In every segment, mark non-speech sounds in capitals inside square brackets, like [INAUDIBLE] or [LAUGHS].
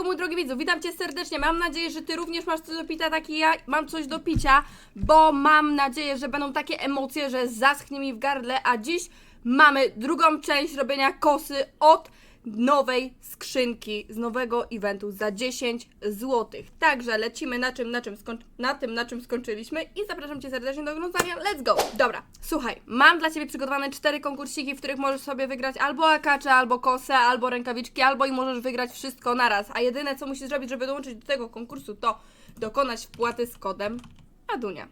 Siemaneczko, mój drogi widzu, witam Cię serdecznie. Mam nadzieję, że Ty również masz coś do picia, tak i ja mam coś do picia, bo mam nadzieję, że będą takie emocje, że zaschnie mi w gardle, a dziś mamy drugą część robienia kosy od nowej skrzynki z nowego eventu za 10 zł. Także lecimy na czym, na czym na tym, na czym skończyliśmy i zapraszam Cię serdecznie do oglądania. Let's go! Dobra, słuchaj, mam dla Ciebie przygotowane cztery konkursiki, w których możesz sobie wygrać albo akacze, albo kosę, albo rękawiczki, albo i możesz wygrać wszystko naraz. A jedyne, co musisz zrobić, żeby dołączyć do tego konkursu, to dokonać wpłaty z kodem Adunia.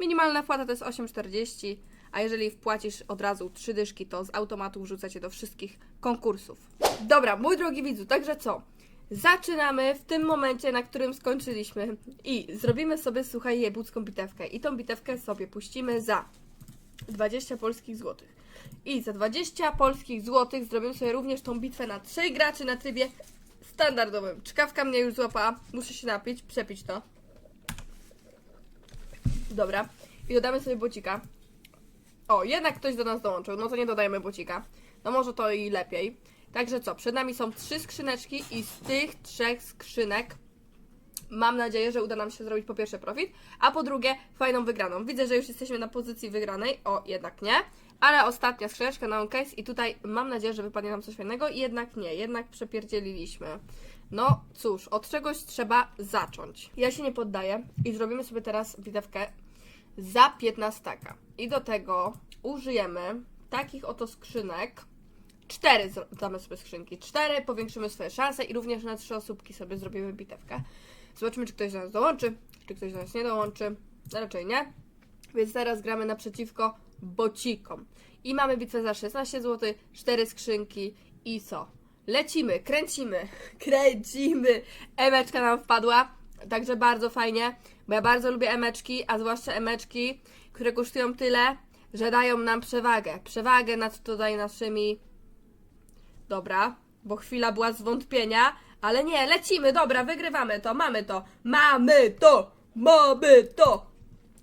Minimalna wpłata to jest 8,40, a jeżeli wpłacisz od razu trzy dyszki, to z automatu wrzuca cię do wszystkich konkursów. Dobra, mój drogi widzu, także co? Zaczynamy w tym momencie, na którym skończyliśmy i zrobimy sobie, słuchaj, jebucką bitewkę i tą bitewkę sobie puścimy za 20 polskich złotych. I za 20 polskich złotych zrobimy sobie również tą bitwę na 3 graczy na trybie standardowym. Czkawka mnie już złapała, muszę się napić, przepić to. Dobra. I dodamy sobie bocika. O, jednak ktoś do nas dołączył. No to nie dodajemy bocika. No może to i lepiej. Także co, przed nami są trzy skrzyneczki i z tych trzech skrzynek mam nadzieję, że uda nam się zrobić po pierwsze profit, a po drugie fajną wygraną. Widzę, że już jesteśmy na pozycji wygranej. O, jednak nie. Ale ostatnia skrzyneczka na case i tutaj mam nadzieję, że wypadnie nam coś fajnego jednak nie, jednak przepierdzieliliśmy. No cóż, od czegoś trzeba zacząć. Ja się nie poddaję i zrobimy sobie teraz bitewkę za 15. I do tego użyjemy takich oto skrzynek. Cztery damy sobie skrzynki. Cztery, powiększymy swoje szanse i również na trzy osóbki sobie zrobimy bitewkę. Zobaczymy, czy ktoś do nas dołączy, czy ktoś do nas nie dołączy. No, Raczej nie. Więc teraz gramy naprzeciwko bocikom. I mamy bitwę za 16 zł, cztery skrzynki i co? Lecimy, kręcimy, [LAUGHS] kręcimy. Emeczka nam wpadła, także bardzo fajnie, bo ja bardzo lubię emeczki, a zwłaszcza emeczki, które kosztują tyle, że dają nam przewagę. Przewagę nad tutaj naszymi. Dobra, bo chwila była zwątpienia, ale nie, lecimy, dobra, wygrywamy to, mamy to, mamy to, mamy to.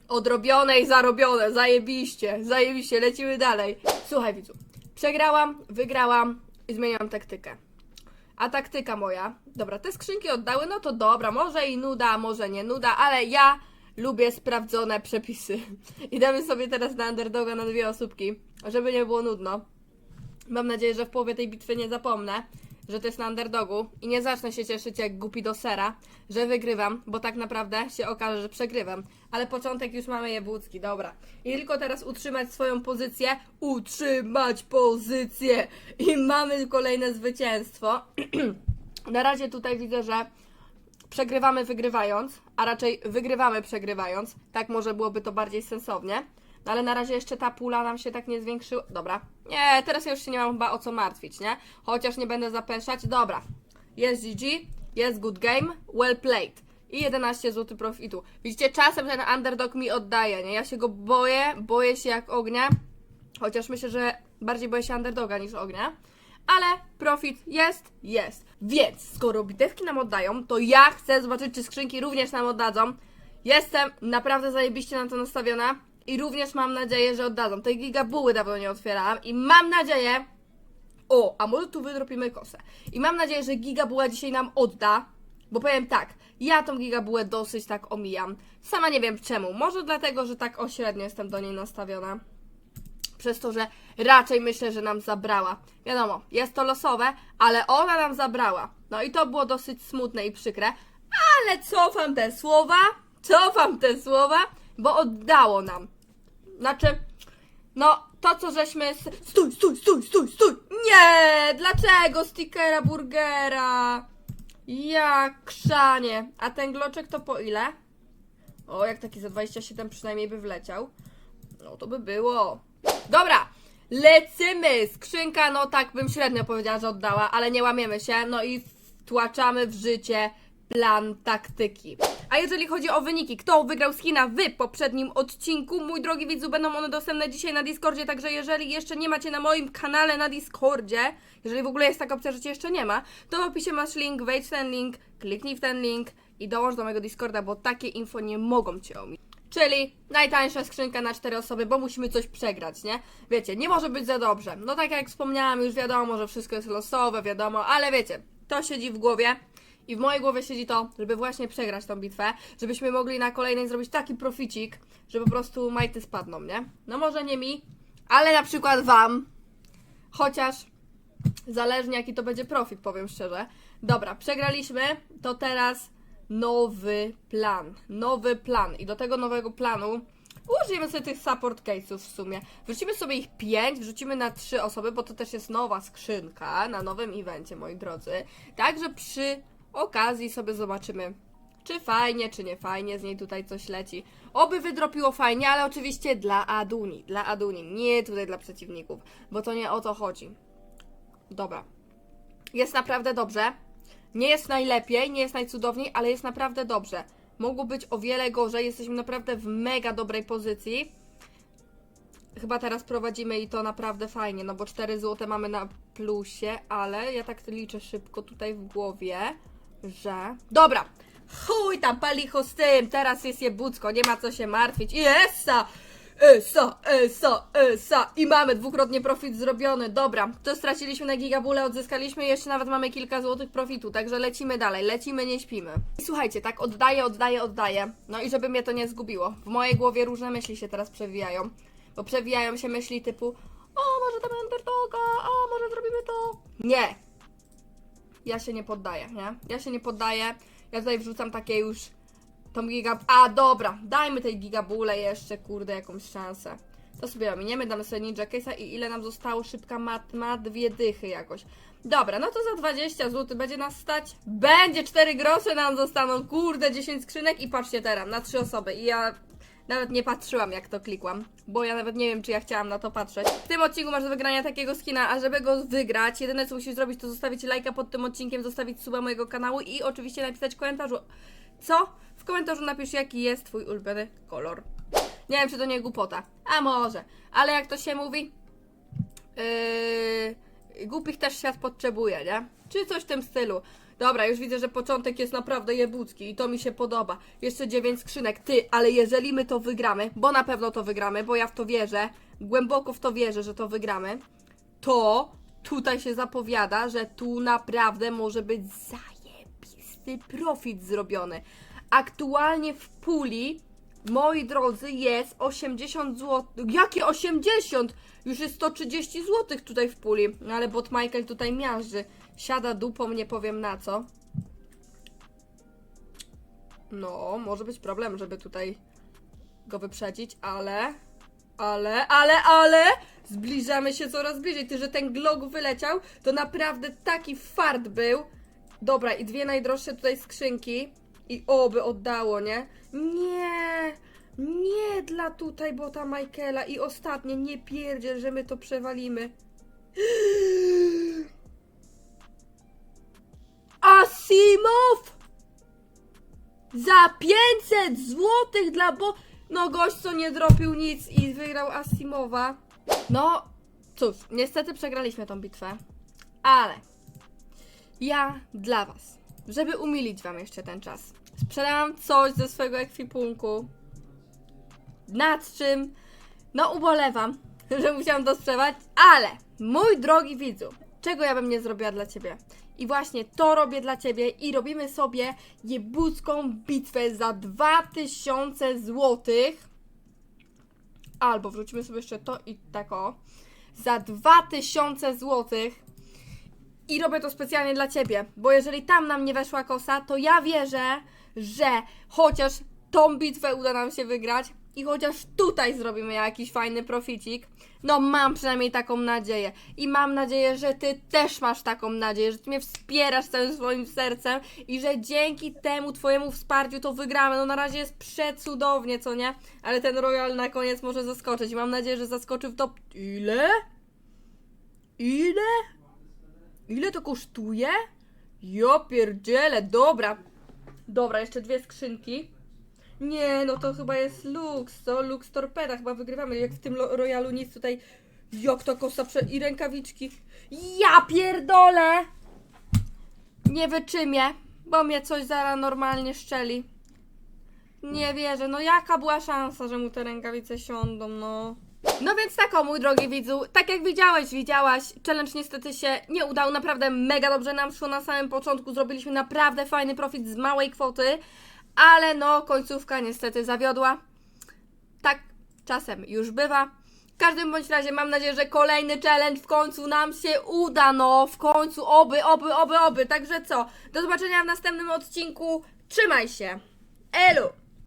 Odrobione i zarobione, zajebiście, zajebiście, lecimy dalej. Słuchaj widzu, przegrałam, wygrałam i zmieniłam taktykę. A taktyka moja, dobra, te skrzynki oddały, no to dobra, może i nuda, może nie nuda, ale ja lubię sprawdzone przepisy. [LAUGHS] Idziemy sobie teraz na underdoga na dwie osóbki, żeby nie było nudno. Mam nadzieję, że w połowie tej bitwy nie zapomnę, że to jest na underdogu i nie zacznę się cieszyć jak głupi do sera, że wygrywam, bo tak naprawdę się okaże, że przegrywam. Ale początek już mamy jebłucki, dobra. I tylko teraz utrzymać swoją pozycję, utrzymać pozycję i mamy kolejne zwycięstwo. [CLEARS THROAT] na razie tutaj widzę, że przegrywamy wygrywając, a raczej wygrywamy przegrywając. Tak może byłoby to bardziej sensownie. No ale na razie jeszcze ta pula nam się tak nie zwiększyła. Dobra. Nie, teraz ja już się nie mam chyba o co martwić, nie? Chociaż nie będę zapęszać. Dobra. Jest GG, jest good game, well played. I 11 zł profitu. Widzicie, czasem ten underdog mi oddaje, nie? Ja się go boję, boję się jak ognia. Chociaż myślę, że bardziej boję się underdoga niż ognia. Ale profit jest, jest. Więc skoro bitewki nam oddają, to ja chcę zobaczyć, czy skrzynki również nam oddadzą. Jestem naprawdę zajebiście na to nastawiona i również mam nadzieję, że oddadzą. Tej gigabuły dawno nie otwierałam i mam nadzieję, o, a może tu wydropimy kosę. I mam nadzieję, że gigabuła dzisiaj nam odda, bo powiem tak, ja tą gigabułę dosyć tak omijam. Sama nie wiem czemu. Może dlatego, że tak ośrednio jestem do niej nastawiona przez to, że raczej myślę, że nam zabrała. Wiadomo, jest to losowe, ale ona nam zabrała. No i to było dosyć smutne i przykre, ale cofam te słowa, cofam te słowa, bo oddało nam. Znaczy, no to co żeśmy. Stój, stój, stój, stój, stój! Nie! Dlaczego stickera burgera? Jak krzanie. A ten gloczek to po ile? O, jak taki za 27 przynajmniej by wleciał. No to by było. Dobra, lecimy! Skrzynka, no tak bym średnio powiedziała, że oddała, ale nie łamiemy się. No i wtłaczamy w życie plan taktyki. A jeżeli chodzi o wyniki, kto wygrał skina w poprzednim odcinku, mój drogi widzu, będą one dostępne dzisiaj na Discordzie, także jeżeli jeszcze nie macie na moim kanale na Discordzie, jeżeli w ogóle jest taka opcja, że cię jeszcze nie ma, to w opisie masz link, wejdź w ten link, kliknij w ten link i dołącz do mojego Discorda, bo takie info nie mogą cię ominąć. Czyli najtańsza skrzynka na cztery osoby, bo musimy coś przegrać, nie? Wiecie, nie może być za dobrze. No tak jak wspomniałam, już wiadomo, że wszystko jest losowe, wiadomo, ale wiecie, To siedzi w głowie. I w mojej głowie siedzi to, żeby właśnie przegrać tą bitwę, żebyśmy mogli na kolejnej zrobić taki proficik, że po prostu majty spadną, nie? No może nie mi, ale na przykład wam. Chociaż zależnie jaki to będzie profit, powiem szczerze. Dobra, przegraliśmy, to teraz nowy plan. Nowy plan. I do tego nowego planu użyjemy sobie tych support case'ów w sumie. Wrzucimy sobie ich 5, wrzucimy na 3 osoby, bo to też jest nowa skrzynka na nowym evencie, moi drodzy. Także przy okazji sobie zobaczymy, czy fajnie, czy nie fajnie, z niej tutaj coś leci. Oby wydropiło fajnie, ale oczywiście dla Aduni, dla Aduni, nie tutaj dla przeciwników, bo to nie o to chodzi. Dobra. Jest naprawdę dobrze. Nie jest najlepiej, nie jest najcudowniej, ale jest naprawdę dobrze. Mogło być o wiele gorzej, jesteśmy naprawdę w mega dobrej pozycji. Chyba teraz prowadzimy i to naprawdę fajnie, no bo 4 zł mamy na plusie, ale ja tak liczę szybko tutaj w głowie, że... Dobra! Chuj tam palicho z tym, teraz jest jebucko, nie ma co się martwić. I essa! Esa, esa, esa. I mamy dwukrotnie profit zrobiony. Dobra, to straciliśmy na gigabule, odzyskaliśmy jeszcze nawet mamy kilka złotych profitu, także lecimy dalej, lecimy, nie śpimy. I słuchajcie, tak oddaję, oddaję, oddaję. No i żeby mnie to nie zgubiło. W mojej głowie różne myśli się teraz przewijają. Bo przewijają się myśli typu o, może tam underdoga, o, może zrobimy to. Nie. Ja się nie poddaję, nie? Ja się nie poddaję. Ja tutaj wrzucam takie już tą giga... A, dobra, dajmy tej gigabule jeszcze, kurde, jakąś szansę. To sobie ominiemy, damy sobie Ninja Case'a i ile nam zostało? Szybka matma, dwie dychy jakoś. Dobra, no to za 20 zł będzie nas stać. Będzie 4 grosze nam zostaną, kurde, 10 skrzynek i patrzcie teraz, na 3 osoby. I ja nawet nie patrzyłam jak to klikłam, bo ja nawet nie wiem czy ja chciałam na to patrzeć. W tym odcinku masz do wygrania takiego skina, a żeby go wygrać, jedyne co musisz zrobić to zostawić lajka pod tym odcinkiem, zostawić suba mojego kanału i oczywiście napisać w komentarzu co? W komentarzu napisz jaki jest twój ulubiony kolor. Nie wiem czy to nie głupota, a może, ale jak to się mówi, yy, głupich też świat potrzebuje, nie? Czy coś w tym stylu. Dobra, już widzę, że początek jest naprawdę jebucki i to mi się podoba. Jeszcze 9 skrzynek. Ty, ale jeżeli my to wygramy, bo na pewno to wygramy, bo ja w to wierzę, głęboko w to wierzę, że to wygramy, to tutaj się zapowiada, że tu naprawdę może być zajebisty profit zrobiony. Aktualnie w puli, moi drodzy, jest 80 zł. Jakie 80? Już jest 130 zł tutaj w puli. No ale bot Michael tutaj miażdży. Siada dupą, nie powiem na co. No, może być problem, żeby tutaj go wyprzedzić, ale... Ale, ale, ale! Zbliżamy się coraz bliżej. Ty, że ten glog wyleciał, to naprawdę taki fart był. Dobra, i dwie najdroższe tutaj skrzynki. I oby oddało, nie? Nie! Nie dla tutaj bota Michaela. I ostatnie, nie pierdziel, że my to przewalimy. [GASPS] Asimov! Za 500 złotych dla bo... No gość co nie dropił nic i wygrał Asimowa. No, cóż, niestety przegraliśmy tą bitwę. Ale ja dla was, żeby umilić wam jeszcze ten czas, sprzedałam coś ze swojego ekwipunku. Nad czym, no ubolewam, [LAUGHS] że musiałam to sprzedać, ale mój drogi widzu, czego ja bym nie zrobiła dla ciebie? I właśnie to robię dla ciebie i robimy sobie jebucką bitwę za 2000 złotych. Albo wrzucimy sobie jeszcze to i tako. Za 2000 złotych. I robię to specjalnie dla ciebie, bo jeżeli tam nam nie weszła kosa, to ja wierzę, że chociaż tą bitwę uda nam się wygrać i chociaż tutaj zrobimy jakiś fajny proficik, no mam przynajmniej taką nadzieję. I mam nadzieję, że ty też masz taką nadzieję, że ty mnie wspierasz całym swoim sercem i że dzięki temu twojemu wsparciu to wygramy. No na razie jest przecudownie, co nie? Ale ten Royal na koniec może zaskoczyć i mam nadzieję, że zaskoczy w top... Ile? Ile? Ile to kosztuje? Ja pierdzielę, dobra. Dobra, jeszcze dwie skrzynki. Nie, no to chyba jest Lux, to Lux Torpeda, chyba wygrywamy, jak w tym lo- Royalu nic tutaj, jak to kosa prze... i rękawiczki. Ja pierdolę! Nie wyczymię, bo mnie coś zaraz normalnie szczeli. Nie wierzę, no jaka była szansa, że mu te rękawice siądą, no. No więc tak, o mój drogi widzu, tak jak widziałeś, widziałaś, challenge niestety się nie udał, naprawdę mega dobrze nam szło na samym początku, zrobiliśmy naprawdę fajny profit z małej kwoty, ale no końcówka niestety zawiodła. Tak czasem już bywa. W każdym bądź razie mam nadzieję, że kolejny challenge w końcu nam się uda, no w końcu, oby, oby, oby, oby. Także co, do zobaczenia w następnym odcinku, trzymaj się, elu!